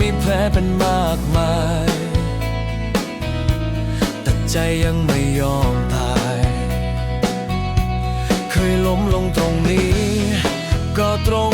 มีแผลเป็นมากมาย แต่ใจยังไม่ยอมตาย เคยล้มลงตรงนี้ ก็ตรง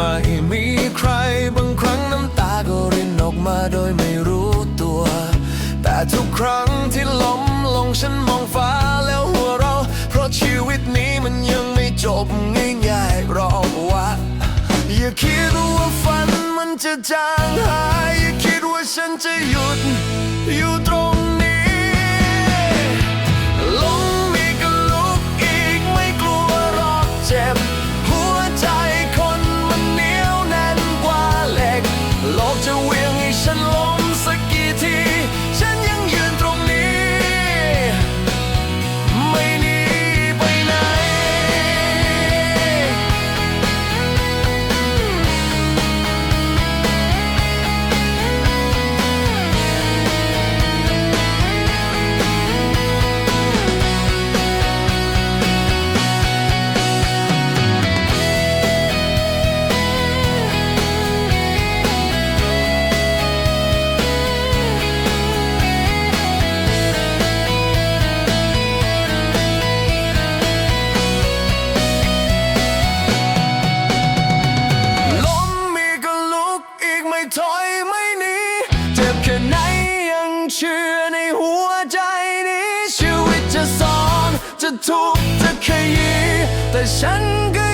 ไม่มีใคร บางครั้งน้ำตาก็รินออกมาโดยไม่รู้ตัว แต่ทุกครั้งที่ล้มลงฉันมองฟ้าแล้วหัวเราะเพราะชีวิตนี้มันยังไม่จบง่ายๆรอว่าอย่าคิดว่าฝันมันจะจางหายอย่าคิดว่าฉันจะหยุดอยู่ตรงนี้ล้มอีกก็ลุกอีกไม่กลัวหรอกเจ็บ ทุกข์จะขยี้แต่ฉันก็